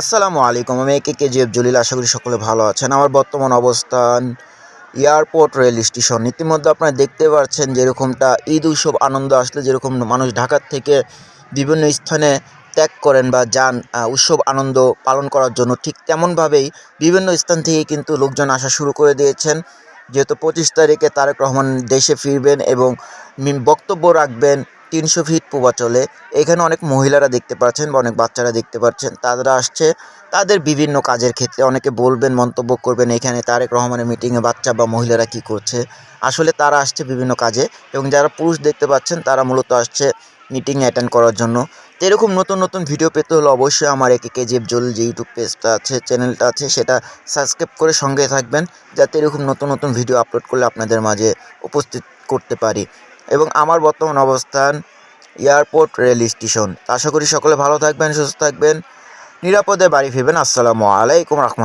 আসসালামু আলাইকুম, আমি একে কে জিএফ জলিল, আশা করি সকলে ভালো আছেন। আমার বর্তমান অবস্থান এয়ারপোর্ট রেল স্টেশন। ইতিমধ্যে আপনারা দেখতে পাচ্ছেন যেরকমটা ঈদ উৎসব আনন্দ আসলে, যেরকম মানুষ ঢাকার থেকে বিভিন্ন স্থানে ত্যাগ করেন বা যান উৎসব আনন্দ পালন করার জন্য ঠিক তেমনভাবেই বিভিন্ন স্থান থেকে কিন্তু লোকজন আসা শুরু করে দিয়েছেন। যেহেতু পঁচিশ তারিখে তারেক রহমান দেশে ফিরবেন এবং বক্তব্য রাখবেন তিনশো ফিট পূর্বাচলে এখানে অনেক মহিলারা দেখতে পাচ্ছেন বা অনেক বাচ্চারা দেখতে পাচ্ছেন। তারা আসছে, তাদের বিভিন্ন কাজের ক্ষেত্রে অনেকে বলবেন, মন্তব্য করবেন এখানে তারেক রহমানের মিটিংয়ে বাচ্চা বা মহিলারা কি করছে। আসলে তারা আসছে বিভিন্ন কাজে এবং যারা পুরুষ দেখতে পাচ্ছেন, তারা মূলত আসছে মিটিং অ্যাটেন্ড করার জন্য। তো এরকম নতুন নতুন ভিডিও পেতে হলে অবশ্যই আমার একে কেজিএফ জল যে ইউটিউব পেজটা আছে চ্যানেলটা আছে, সেটা সাবস্ক্রাইব করে সঙ্গে থাকবেন, যাতে এরকম নতুন নতুন ভিডিও আপলোড করলে আপনাদের মাঝে উপস্থিত করতে পারি। এবং আমার বর্তমান অবস্থান এয়ারপোর্ট রেল স্টেশন। আশা করি সকলে ভালো থাকবেন, সুস্থ থাকবেন। নিরাপদে বাড়ি ফিরবেন। আসসালামু আলাইকুম রহমত